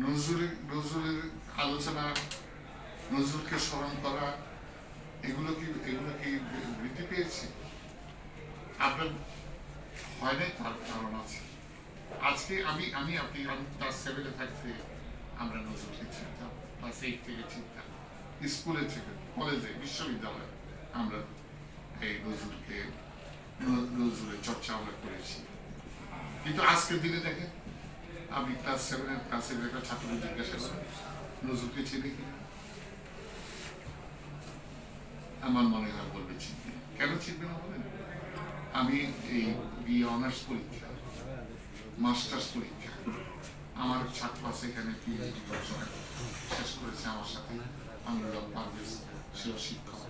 নজরুলের নজরুলের আলোচনা, নজরুলকে স্মরণ করা, এগুলো কি এগুলো কি বৃদ্ধি পেয়েছে? আপনার হয় নাই? তার কারণ আছে। আজকে আমি আমি, আপনি ক্লাস সেভেনে থাকতে আমরা নজরুলকে চিনতাম ক্লাস এইট থেকে চিনতাম। স্কুলে থেকে কলেজে বিশ্ববিদ্যালয়ে আমরা এই নজরুলকে, নজরুলের চর্চা আমরা করেছি। কিন্তু আজকের দিনে দেখেন আমি ক্লাস সেভেনের ক্লাস সেভেনের একটা ছাত্রকে জিজ্ঞাসা করি নজরুলকে চিনি? আমার মনে হয় বলবে, চিনবে কেন চিনবে না বলেন? আমি এই বিএ অনার্স পরীক্ষা মাস্টার্স পরীক্ষা, আমার ছাত্র আছে এখানে পিএইচডি পড়াশোনা শেষ করেছে আমার সাথে আনুরাগ পারভেজ সেও শিক্ষক,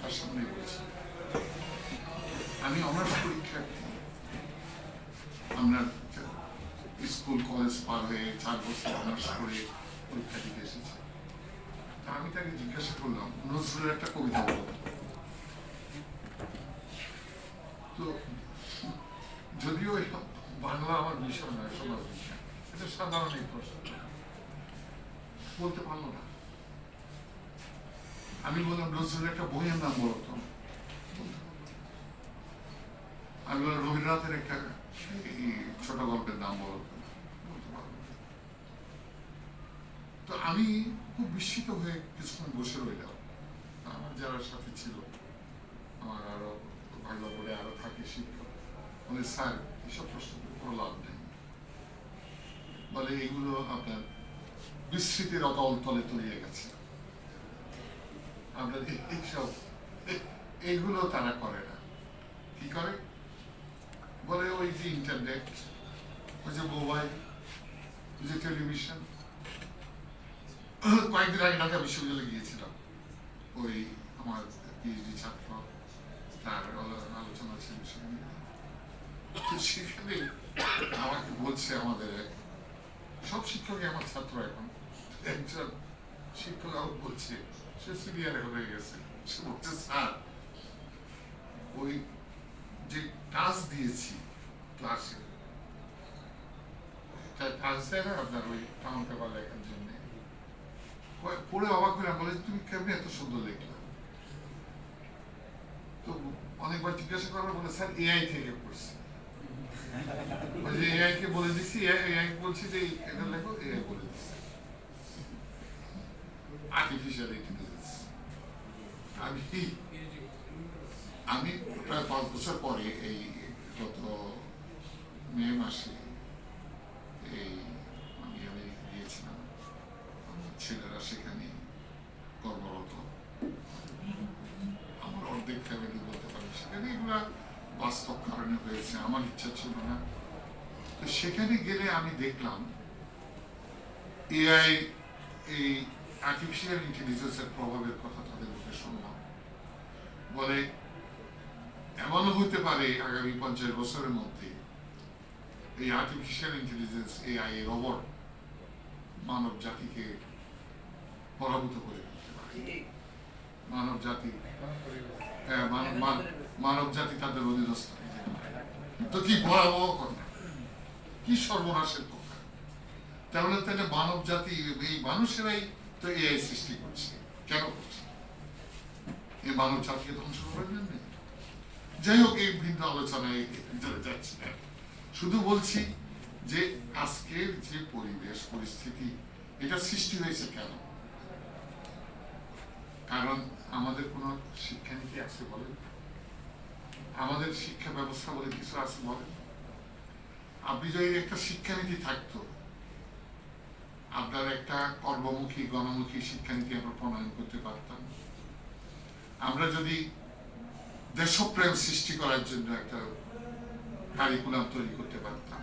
তার সামনে বলেছি। আমি অনার্স পরীক্ষার্থী, আমরা স্কুল, কলেজ পার হয়ে চার বছর অনার্স করে পরীক্ষা দিতে এসেছি। আমি তাকে জিজ্ঞাসা করলাম, নজরুলের একটা কবিতা তো যদিও বাংলা আমার বিষয় নয়, সমাজ বিজ্ঞান এটা সাধারণ এই প্রশ্ন। বলতে পারল না। আমি বললাম, নজরুলের একটা বইয়ের নাম বলতে। আমি বললাম, রবীন্দ্রনাথের একটা ছোট গল্পের নাম বলতে পারল না। আমি খুব বিস্মিত হয়ে কিছুক্ষণ বসে রইলাম। আমার যারা সাথে ছিল, আমার আরও ভালো বলে আরও থাকে শিক্ষক বলে স্যার, এসব প্রশ্ন কোনো লাভ নেই। বলে, এগুলো আপনার বিস্মৃতির অতল তলে তলিয়ে গেছে। আপনার এইসব এইগুলো তারা করে না। কি করে? বলে, ওই যে ইন্টারনেট ওই যে মোবাইল ওই যে টেলিভিশন কয়েকদিন আগে ঢাকা বিশ্ববিদ্যালয়ে গিয়েছিলাম। ওই আমার পিএইচডি ছাত্র, তার আলোচনা ছিল সেখানে। তো সেখানে আমাকে বলছে আমাদের সব শিক্ষকই আমার ছাত্র এখন। একজন শিক্ষক আমাকে বলছে, সে সিনিয়র হয়ে গেছে। সে বলছে, স্যার, ওই যে টাচ দিয়েছি ক্লাসে টাচ দেয় না আপনার ওই টাউন পেপার লেখার জন্য পড়ে অবাক করে বলে তুমি কেমনি এত সুন্দর লিখলা? তো অনেকবার জিজ্ঞাসা করার বলে স্যার এআই থেকে পড়ছি। বলে এআই বলছি যে এটা লেখো এআই বলে আর্টিফিশিয়াল ইন্টেলিজেন্স আমি আমি প্রায় পাঁচ বছর পরে এই গত মে মাসে এই ছেলেরা সেখানে কর্মরত। আমার অর্ধেক ফ্যামিলি বলতে পারি সেখানে এগুলা বাস্তব কারণে হয়েছে আমার ইচ্ছা ছিল না। তো সেখানে গেলে আমি দেখলাম এআই এই আর্টিফিশিয়াল ইন্টেলিজেন্সের প্রভাবের কথা তাদের মুখে শুনলাম। বলে এমনও হতে পারে আগামী পঞ্চাশ বছরের মধ্যে এই আর্টিফিশিয়াল ইন্টেলিজেন্স এআই রোবট মানব জাতিকে পরাভূত করে। মানব জাতি হ্যাঁ, মানব- জাতি তাদের অধীনস্থ। তো কি ভয়াবহ কথা কি সর্বনাশের কথা তাহলে তাহলে মানব জাতি এই মানুষেরাই তো এআই সৃষ্টি করছে। কেন করছে? এই মানব জাতিকে ধ্বংস করার জন্য? যাই হোক এই ভিন্ন আলোচনায় যাচ্ছি। না শুধু বলছি যে আজকের যে পরিবেশ পরিস্থিতি এটা সৃষ্টি হয়েছে কেন? কারণ আমাদের কোনো শিক্ষানীতি আছে বলেন? আমাদের শিক্ষা ব্যবস্থা বলে কিছু আছে বলেন? আপনি যদি একটা শিক্ষানীতি থাকতো। আপনার একটা কর্মমুখী, গণমুখী শিক্ষানীতি আমরা প্রণয়ন করতে পারতাম। আমরা যদি দেশপ্রেম সৃষ্টি করার জন্য একটা কারিকুলাম তৈরি করতে পারতাম,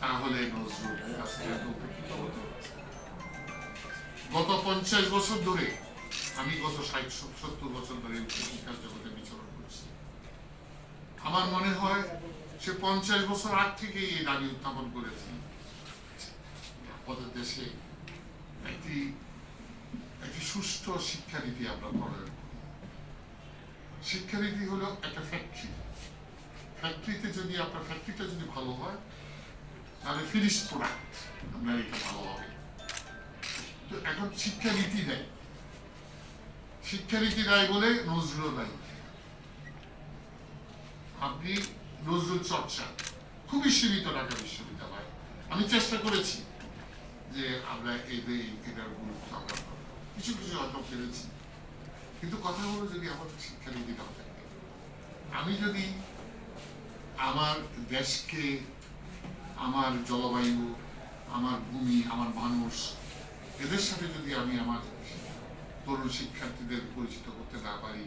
তাহলে নজরুল গত পঞ্চাশ বছর ধরে আমি গত ষাট, সত্তর বছর ধরে শিক্ষার জগতে বিচরণ করছি। আমার মনে হয় সে পঞ্চাশ বছর আগ থেকেই এই দাবি উত্থাপন করেছি। আমাদের দেশে একটি একটি শিক্ষানীতি আমরা শিক্ষানীতি হলো একটা ফ্যাক্টরি ফ্যাক্টরিতে যদি আপনার ফ্যাক্টরিটা যদি ভালো হয়, তাহলে ফিনিশ প্রোডাক্ট আপনার এটা ভালো হবে তো এখন শিক্ষানীতি নেই। শিক্ষানীতি নাই বলে নজরুল নাই। আপনি নজরুল চর্চা, খুবই সীমিত ঢাকা বিশ্ববিদ্যালয়। আমি চেষ্টা করেছি যে আমরা এই এটার গুরুত্ব আমরা কিছু কিছু হয়তো পেরেছি কিন্তু কথা হলো যদি আমার শিক্ষানীতি নাও থাকে। আমি যদি আমার দেশকে, আমার জলবায়ু, আমার ভূমি, আমার মানুষ, এদের সাথে যদি আমি আমার তরুণ শিক্ষার্থীদের পরিচিত করতে না পারি,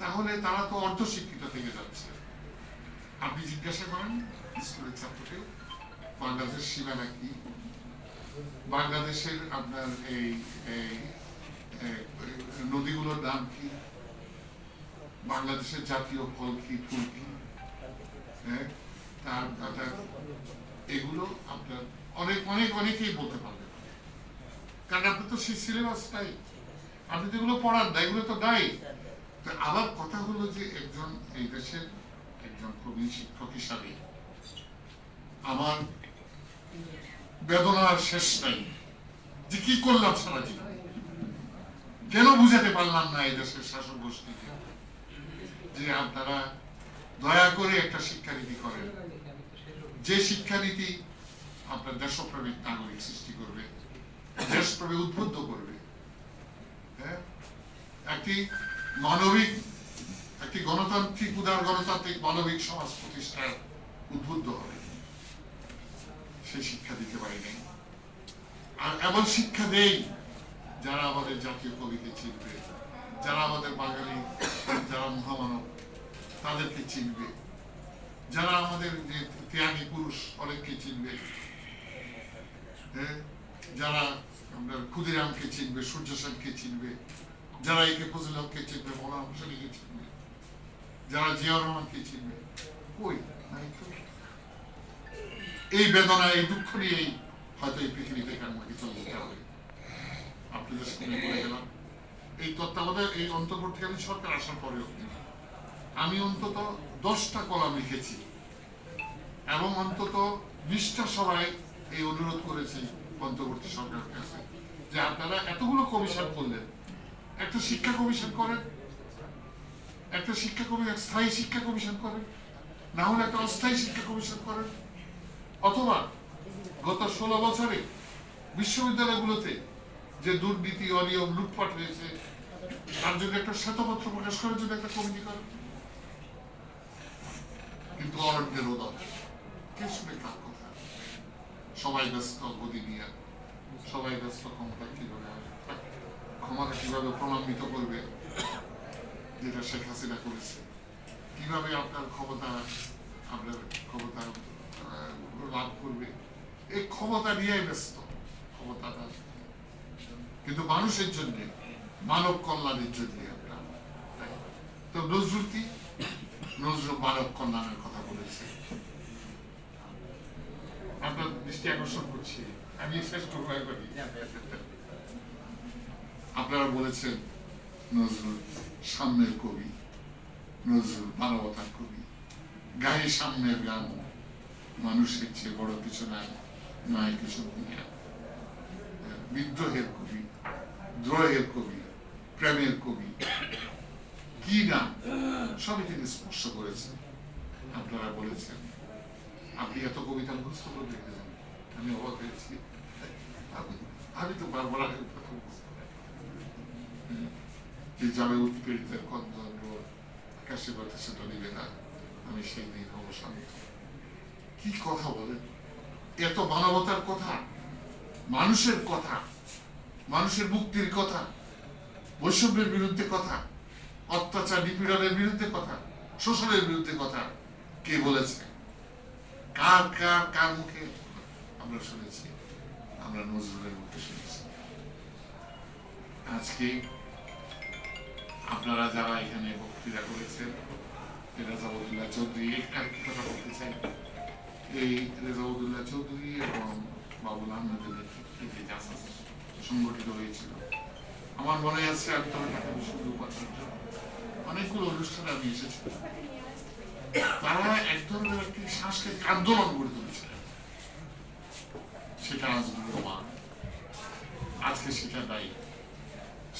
তাহলে তারা তো অর্ধশিক্ষিত থেকে যাচ্ছে। আপনি জিজ্ঞাসা করেন স্কুলের ছাত্রকে বাংলাদেশ সীমানা কি বাংলাদেশের আপনার এই নদীগুলোর নাম কি? বাংলাদেশের জাতীয় ফল কি, ফুল কি? হ্যাঁ তার এগুলো আপনার অনেক অনেক, অনেকেই বলতে পারবে কারণ আপনি তো সেই সিলেবাস নাই। আপনি তো এগুলো পড়ান না, এগুলো তো নাই আবার কথা হলো যে একজন এই দেশের একজন প্রবীণ শিক্ষক হিসাবে আমার বেদনার শেষ নাই। যে কি করলাম সারা জীবন? কেন বুঝাতে পারলাম না এই দেশের শাসক গোষ্ঠীকে? যে আপনারা দয়া করে একটা শিক্ষানীতি করেন। যে শিক্ষানীতি আপনার দেশপ্রেমিক নাগরিক সৃষ্টি করবে, দেশপ্রেমে উদ্বুদ্ধ করবে একটি মানবিক, একটি গণতান্ত্রিক উদার গণতান্ত্রিক মানবিক সমাজ প্রতিষ্ঠার উদ্বুদ্ধ হবে। সেই শিক্ষা দিতে পারি নাই আর এমন শিক্ষা দেই যারা আমাদের জাতীয় কবিকে চিনবে, যারা আমাদের বাঙালি, যারা মহামানব, তাদেরকে চিনবে। যারা আমাদের যে ত্যাগী পুরুষ, অনেককে চিনবে। হ্যাঁ? যারা আমরা ক্ষুদিরামকে চিনবে সূর্য সেনকে চিনবে, যারা একে ফজল চিনবে, মৌলানা হোসেনকে চিনবে, যারা জিয়াউর রহমানকে চিনবে, কই? নাই। এই বেদনা, এই দুঃখ নিয়েই হয়তো এই পৃথিবী থেকে আমাকে চলে যেতে হবে আপনাদের সামনে বলে গেলাম। এই তত্ত্বাবধায়ক, এই অন্তর্বর্তীকালীন সরকার আসার পরেও আমি অন্তত দশটা কলাম লিখেছি এবং অন্তত বিশটা সবাই এই অনুরোধ করেছি অন্তর্বর্তী সরকারের কাছে, যে আপনারা এতগুলো কমিশন করলেন। একটা শিক্ষা কমিশন করেন, একটা শিক্ষা কমিশন স্থায়ী শিক্ষা কমিশন করেন, না হলে একটা অস্থায়ী শিক্ষা কমিশন করেন। অথবা গত ষোলো বছরে বিশ্ববিদ্যালয়গুলোতে যে দুর্নীতি, অনিয়ম, লুটপাট হয়েছে, তার জন্য একটা শ্বেতপত্র প্রকাশ করার জন্য একটা কমিটি করেন। কিন্তু অরণ্যের উদয় কে শুনে কথা সবাই ব্যস্ত গদি নিয়ে। সবাই ব্যস্ত ক্ষমতা কীভাবে ক্ষমতা কীভাবে প্রমাণিত করবে? যেটা শেখ হাসিনা করেছে। কীভাবে আপনার ক্ষমতা আপনার ক্ষমতা লাভ করবে? এই ক্ষমতা নিয়ে ব্যস্ত ক্ষমতাটা। কিন্তু মানুষের জন্য, মানব কল্যাণের জন্য তাই। তো নজরুল কি? নজরুল মানব কল্যাণের কথা বলেছে। আপনার দৃষ্টি আকর্ষণ করছি। আমি শেষ করব একবারই আপনারা বলেছেন নজরুল সামনের কবি, নজরুল মানবতার কবি। গায়ে সামনের গান মানুষের চেয়ে বড় কিছু নাই নয় কিছু দুনিয়া। বিদ্রোহের কবি, দ্রোহের কবি, প্রেমের কবি, কি নাম সবই তিনি স্পর্শ করেছেন। আপনারা বলেছেন আপনি এত কবিতা মুখস্থ করে রেখেছেন আমি অবাক হয়েছি। আমি- তো আগে কথা যে যাবে উৎপীড়িতের কন্দন আকাশে বাতাসে টলিবে না আমি সেই দিন শান্ত। কি কথা বলেন? এত মানবতার কথা, মানুষের কথা, মানুষের মুক্তির কথা, বৈষম্যের বিরুদ্ধে কথা, অত্যাচার, নিপীড়নের বিরুদ্ধে কথা, শোষণের বিরুদ্ধে কথা, কে বলেছে? কার কার কার মুখে? আমরা শুনেছি। আমরা নজরুলের মুখে শুনেছি। আজকে আপনারা যারা এখানে বক্তৃতা করেছেন রেজাউদ্দুল্লাহ চৌধুরী একটি কথা বলতে চাই। এই রেজাউদ্দুল্লাহ চৌধুরী এবং বাবুল আহমেদের নেতৃত্বে সংগঠিত হয়েছিল, আমার মনে আছে আমি তখন ঢাকা অনেকগুলো অনুষ্ঠানে আমি এসেছিলাম। তারা এক ধরনের একটি সাংস্কৃতিক আন্দোলন গড়ে তুলেছিলেন সেটা রহমান। আজকে সেটা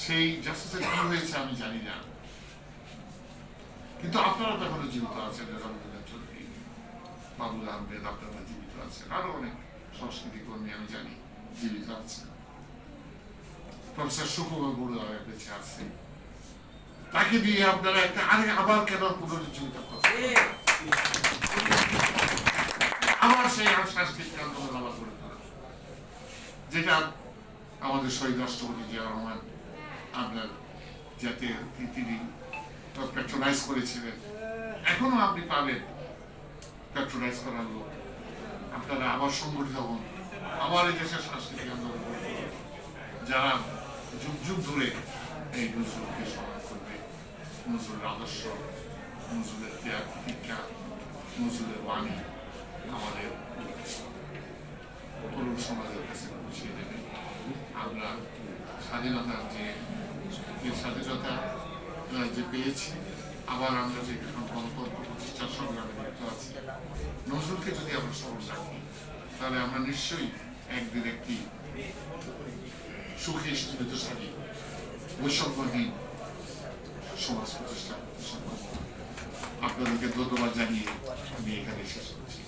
সেই জাস্টিসের কি হয়েছে আমি জানি না। কিন্তু আপনারা তো এখনও জীবিত আছেন নিজামুদ্দিন চৌধুরী বাবুল আহমেদ আপনারা জীবিত আছেন। আরও অনেক সংস্কৃতি কর্মী আমি জানি জীবিত আছেন। প্রফেসর সুকুমার বড়ুয়া আছে তাকে দিয়ে আপনারা একটা আরে আবার কেন পুনরুজ্জীবিত করছেন? আবার সেই সাংস্কৃতিক আন্দোলন আবার করে যেটা আমাদের শহীদ রাষ্ট্রপতি জিয়া রহমান আপনার যাতে তিনি প্যাট্রোনাইজ করেছিলেন। এখনও আপনি পাবেন প্যাট্রোনাইজ করার লোক। আপনারা আবার সংগঠিত হন। আবার এই দেশের সাংস্কৃতিক আন্দোলন যারা যুগ যুগ ধরে এই নজরুলকে সমান করবে নজরুলের আদর্শ নজরুলের ত্যাগ প্রতিজ্ঞা আমাদের তরুণ সমাজের কাছে আমরা স্বাধীনতার যে স্বাধীনতা যে পেয়েছি আবার আমরা যে গণতন্ত্র প্রতিষ্ঠার সংগ্রামে লিপ্ত আছি নজরুলকে যদি আমরা স্মরণ রাখি তাহলে আমরা নিশ্চয়ই একদিন একটি সুখী স্থিতিশালী বৈষম্যহীন সমাজ প্রতিষ্ঠা। আপনাদেরকে ধন্যবাদ জানিয়ে আমি এখানে শেষ করছি।